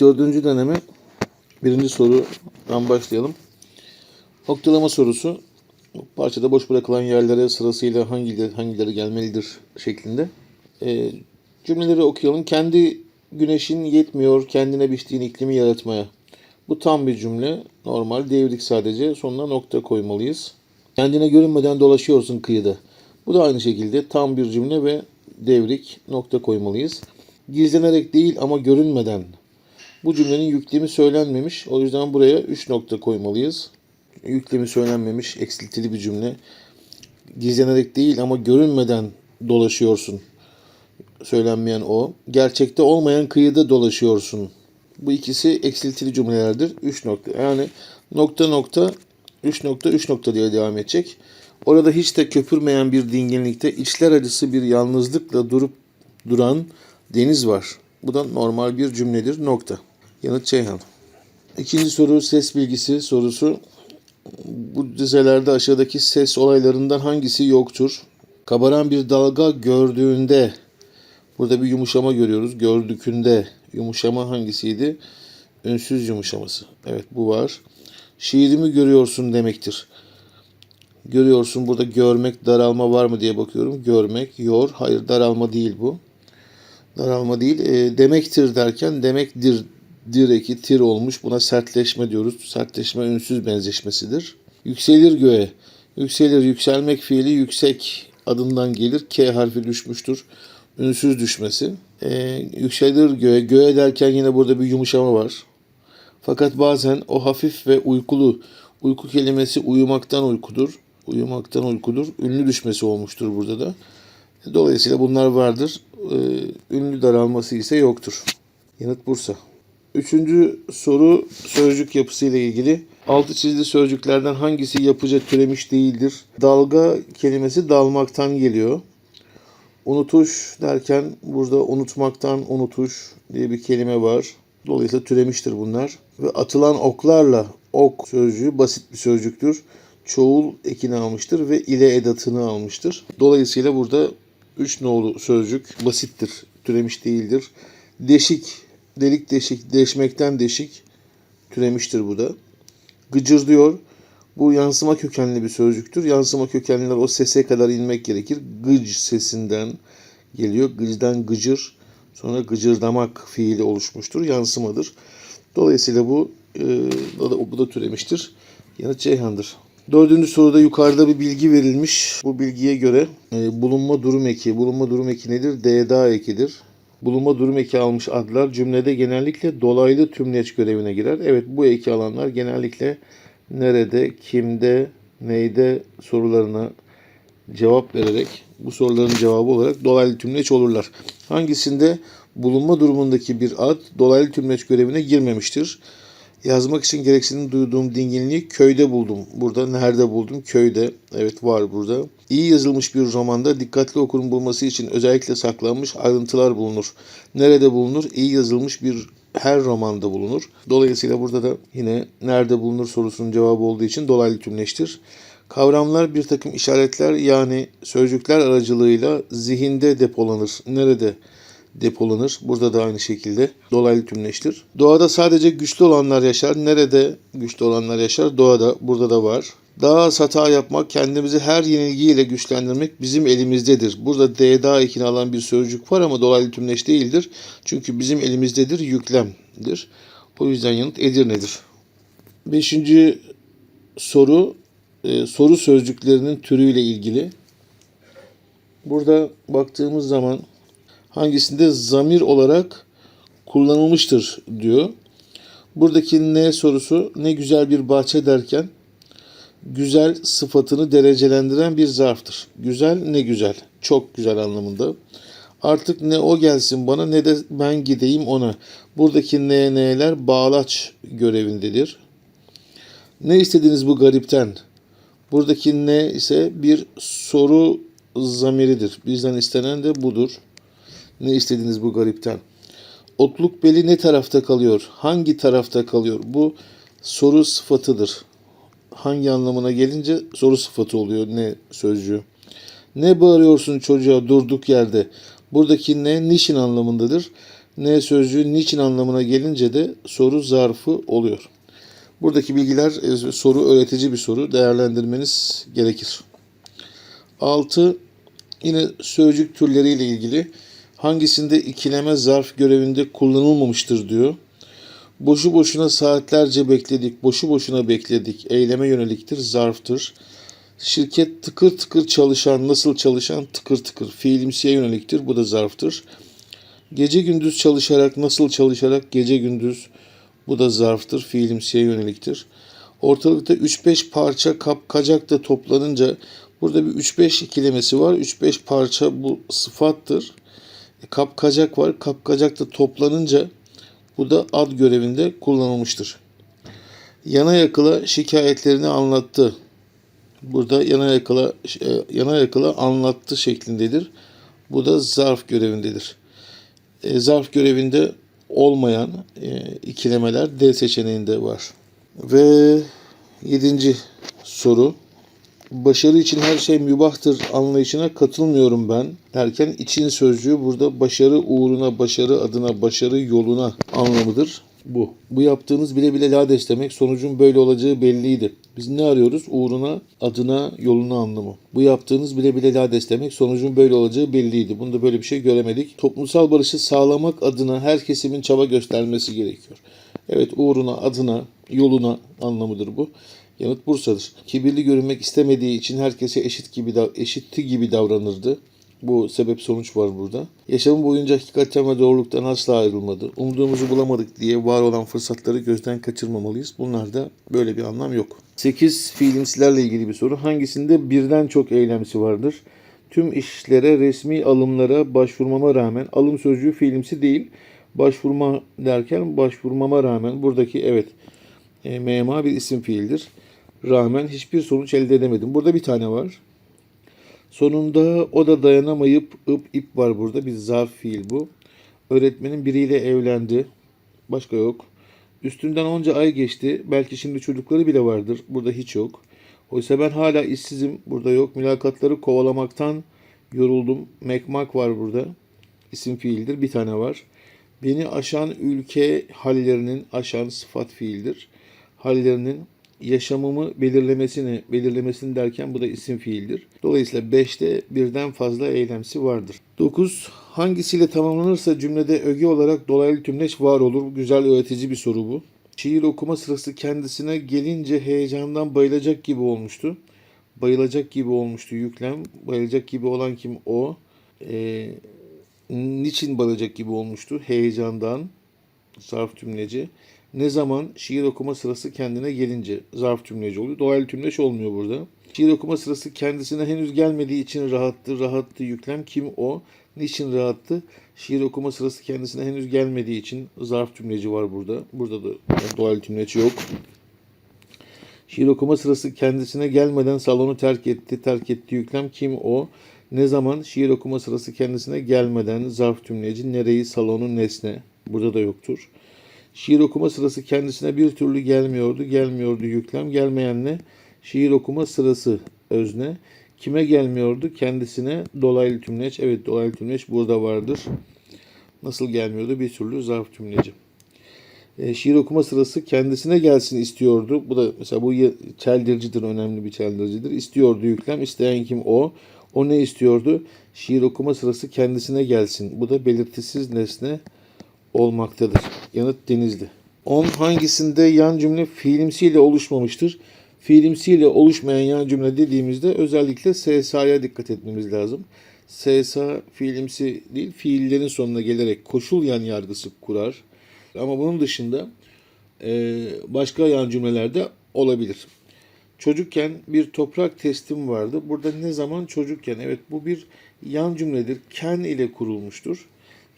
Dördüncü deneme birinci sorudan başlayalım. Noktalama sorusu parçada boş bırakılan yerlere sırasıyla hangileri, hangileri gelmelidir şeklinde. Ee, cümleleri okuyalım. Kendi güneşin yetmiyor kendine biçtiğin iklimi yaratmaya. Bu tam bir cümle. Normal devrik sadece. Sonuna nokta koymalıyız. Kendine görünmeden dolaşıyorsun kıyıda. Bu da aynı şekilde tam bir cümle ve devrik nokta koymalıyız. Gizlenerek değil ama görünmeden. Bu cümlenin yüklemi söylenmemiş. O yüzden buraya 3 nokta koymalıyız. Yüklemi söylenmemiş, eksiltili bir cümle. Gizlenerek değil ama görünmeden dolaşıyorsun. Söylenmeyen o. Gerçekte olmayan kıyıda dolaşıyorsun. Bu ikisi eksiltili cümlelerdir. 3 nokta. Yani nokta nokta 3 nokta 3 nokta diye devam edecek. Orada hiç de köpürmeyen bir dinginlikte içler acısı bir yalnızlıkla durup duran deniz var. Bu da normal bir cümledir. Nokta. Yanıt Ceyhan. İkinci soru ses bilgisi sorusu. Bu dizelerde aşağıdaki ses olaylarından hangisi yoktur? Kabaran bir dalga gördüğünde burada bir yumuşama görüyoruz. Gördükünde yumuşama hangisiydi? Ünsüz yumuşaması. Evet bu var. Şiirimi görüyorsun demektir. Görüyorsun burada görmek daralma var mı diye bakıyorum. Görmek yor. Hayır daralma değil bu. Daralma değil. E, demektir derken demektir dir eki tir olmuş. Buna sertleşme diyoruz. Sertleşme ünsüz benzeşmesidir. Yükselir göğe. Yükselir yükselmek fiili yüksek adından gelir. K harfi düşmüştür. Ünsüz düşmesi. E, yükselir göğe. Göğe derken yine burada bir yumuşama var. Fakat bazen o hafif ve uykulu uyku kelimesi uyumaktan uykudur. Uyumaktan uykudur. Ünlü düşmesi olmuştur burada da. Dolayısıyla bunlar vardır. Ee, ünlü daralması ise yoktur. Yanıt Bursa. Üçüncü soru sözcük yapısı ile ilgili. Altı çizili sözcüklerden hangisi yapıca türemiş değildir? Dalga kelimesi dalmaktan geliyor. Unutuş derken burada unutmaktan unutuş diye bir kelime var. Dolayısıyla türemiştir bunlar. Ve atılan oklarla ok sözcüğü basit bir sözcüktür. Çoğul ekini almıştır ve ile edatını almıştır. Dolayısıyla burada üç nolu sözcük basittir. Türemiş değildir. Deşik, delik deşik, deşmekten deşik türemiştir bu da. Gıcır diyor. Bu yansıma kökenli bir sözcüktür. Yansıma kökenliler o sese kadar inmek gerekir. Gıc sesinden geliyor. Gıcdan gıcır. Sonra gıcırdamak fiili oluşmuştur. Yansımadır. Dolayısıyla bu e, da, bu da türemiştir. Yanıt Ceyhan'dır. Dördüncü soruda yukarıda bir bilgi verilmiş. Bu bilgiye göre e, bulunma durum eki. Bulunma durum eki nedir? D'da ekidir. Bulunma durum eki almış adlar cümlede genellikle dolaylı tümleç görevine girer. Evet bu eki alanlar genellikle nerede, kimde, neyde sorularına cevap vererek bu soruların cevabı olarak dolaylı tümleç olurlar. Hangisinde bulunma durumundaki bir ad dolaylı tümleç görevine girmemiştir? Yazmak için gereksinim duyduğum dinginliği köyde buldum. Burada nerede buldum? Köyde. Evet var burada. İyi yazılmış bir romanda dikkatli okurun bulması için özellikle saklanmış ayrıntılar bulunur. Nerede bulunur? İyi yazılmış bir her romanda bulunur. Dolayısıyla burada da yine nerede bulunur sorusunun cevabı olduğu için dolaylı tümleştir. Kavramlar bir takım işaretler yani sözcükler aracılığıyla zihinde depolanır. Nerede depolanır? Burada da aynı şekilde dolaylı tümleştir. Doğada sadece güçlü olanlar yaşar. Nerede güçlü olanlar yaşar? Doğada. Burada da var. Daha az hata yapmak, kendimizi her yenilgiyle güçlendirmek bizim elimizdedir. Burada D daha ekini alan bir sözcük var ama dolaylı tümleş değildir. Çünkü bizim elimizdedir yüklemdir. O yüzden yanıt Edirne'dir. Beşinci soru e, soru sözcüklerinin türüyle ilgili. Burada baktığımız zaman hangisinde zamir olarak kullanılmıştır diyor. Buradaki ne sorusu ne güzel bir bahçe derken güzel sıfatını derecelendiren bir zarftır. Güzel ne güzel, çok güzel anlamında. Artık ne o gelsin bana ne de ben gideyim ona. Buradaki ne neler bağlaç görevindedir. Ne istediniz bu garipten? Buradaki ne ise bir soru zamiridir. Bizden istenen de budur. Ne istediniz bu garipten? Otluk beli ne tarafta kalıyor? Hangi tarafta kalıyor? Bu soru sıfatıdır. Hangi anlamına gelince soru sıfatı oluyor ne sözcüğü. Ne bağırıyorsun çocuğa durduk yerde? Buradaki ne niçin anlamındadır. Ne sözcüğü niçin anlamına gelince de soru zarfı oluyor. Buradaki bilgiler e, soru öğretici bir soru. Değerlendirmeniz gerekir. 6. Yine sözcük türleriyle ilgili hangisinde ikileme zarf görevinde kullanılmamıştır diyor. Boşu boşuna saatlerce bekledik, boşu boşuna bekledik. Eyleme yöneliktir, zarftır. Şirket tıkır tıkır çalışan, nasıl çalışan tıkır tıkır. Fiilimsiye yöneliktir, bu da zarftır. Gece gündüz çalışarak, nasıl çalışarak gece gündüz, bu da zarftır, fiilimsiye yöneliktir. Ortalıkta 3-5 parça kapkacak da toplanınca burada bir 3-5 ikilemesi var. 3-5 parça bu sıfattır. E, Kapkacak var. Kapkacak da toplanınca bu da ad görevinde kullanılmıştır. Yana yakıla şikayetlerini anlattı. Burada yana yakıla e, yana yakıla anlattı şeklindedir. Bu da zarf görevindedir. E, zarf görevinde olmayan e, ikilemeler D seçeneğinde var. Ve yedinci soru. Başarı için her şey mübahtır anlayışına katılmıyorum ben derken için sözcüğü burada başarı uğruna, başarı adına, başarı yoluna anlamıdır. Bu. Bu yaptığınız bile bile lades demek. Sonucun böyle olacağı belliydi. Biz ne arıyoruz? Uğruna, adına, yoluna anlamı. Bu yaptığınız bile bile lades demek. Sonucun böyle olacağı belliydi. Bunda böyle bir şey göremedik. Toplumsal barışı sağlamak adına her kesimin çaba göstermesi gerekiyor. Evet uğruna, adına, yoluna anlamıdır bu. Yanıt Bursa'dır. Kibirli görünmek istemediği için herkese eşit gibi eşitti gibi davranırdı. Bu sebep sonuç var burada. Yaşamı boyunca hakikatten ve doğruluktan asla ayrılmadı. Umduğumuzu bulamadık diye var olan fırsatları gözden kaçırmamalıyız. Bunlarda böyle bir anlam yok. 8 fiilimsilerle ilgili bir soru. Hangisinde birden çok eylemsi vardır? Tüm işlere, resmi alımlara başvurmama rağmen alım sözcüğü fiilimsi değil. Başvurma derken başvurmama rağmen buradaki evet e, mema bir isim fiildir. Rağmen hiçbir sonuç elde edemedim. Burada bir tane var. Sonunda o da dayanamayıp ıp ip var burada. Bir zarf fiil bu. Öğretmenin biriyle evlendi. Başka yok. Üstünden onca ay geçti. Belki şimdi çocukları bile vardır. Burada hiç yok. Oysa ben hala işsizim. Burada yok. Mülakatları kovalamaktan yoruldum. Mekmak var burada. İsim fiildir. Bir tane var. Beni aşan ülke hallerinin aşan sıfat fiildir. Hallerinin yaşamımı belirlemesini, belirlemesini derken bu da isim fiildir. Dolayısıyla 5'te birden fazla eylemsi vardır. 9. Hangisiyle tamamlanırsa cümlede öge olarak dolaylı tümleç var olur. Güzel öğretici bir soru bu. Şiir okuma sırası kendisine gelince heyecandan bayılacak gibi olmuştu. Bayılacak gibi olmuştu yüklem. Bayılacak gibi olan kim o? Ee, niçin bayılacak gibi olmuştu? Heyecandan. Zarf tümleci. Ne zaman şiir okuma sırası kendine gelince zarf tümleci oluyor. Dolaylı tümleç olmuyor burada. Şiir okuma sırası kendisine henüz gelmediği için rahattı. Rahattı yüklem kim o? Niçin rahattı? Şiir okuma sırası kendisine henüz gelmediği için zarf tümleci var burada. Burada da dolaylı tümleç yok. Şiir okuma sırası kendisine gelmeden salonu terk etti. Terk etti yüklem kim o? Ne zaman şiir okuma sırası kendisine gelmeden zarf tümleci nereyi salonu nesne. Burada da yoktur. Şiir okuma sırası kendisine bir türlü gelmiyordu. Gelmiyordu yüklem. Gelmeyen ne? Şiir okuma sırası özne. Kime gelmiyordu? Kendisine dolaylı tümleç. Evet dolaylı tümleç burada vardır. Nasıl gelmiyordu? Bir türlü zarf tümleci. E, şiir okuma sırası kendisine gelsin istiyordu. Bu da mesela bu çeldiricidir, önemli bir çeldiricidir. İstiyordu yüklem. İsteyen kim o? O ne istiyordu? Şiir okuma sırası kendisine gelsin. Bu da belirtisiz nesne olmaktadır. Yanıt Denizli. 10. Hangisinde yan cümle fiilimsiyle oluşmamıştır? Fiilimsiyle oluşmayan yan cümle dediğimizde özellikle SSA'ya dikkat etmemiz lazım. SSA fiilimsi değil, fiillerin sonuna gelerek koşul yan yargısı kurar. Ama bunun dışında e, başka yan cümlelerde olabilir. Çocukken bir toprak testim vardı. Burada ne zaman çocukken? Evet bu bir yan cümledir. Ken ile kurulmuştur.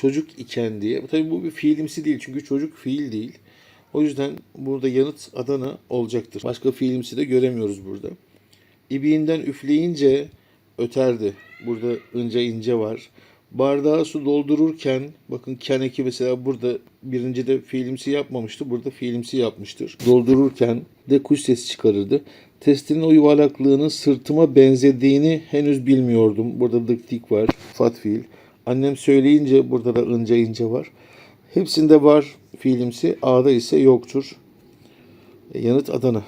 Çocuk iken diye. Tabii bu bir fiilimsi değil çünkü çocuk fiil değil. O yüzden burada yanıt Adana olacaktır. Başka fiilimsi de göremiyoruz burada. İbiğinden üfleyince öterdi. Burada ince ince var. Bardağa su doldururken bakın ken eki mesela burada birinci de fiilimsi yapmamıştı. Burada fiilimsi yapmıştır. Doldururken de kuş sesi çıkarırdı. Testinin o yuvarlaklığının sırtıma benzediğini henüz bilmiyordum. Burada dık dik var. Fat fiil. Annem söyleyince burada da ince ince var. Hepsinde var fiilimsi, A'da ise yoktur. Yanıt Adana.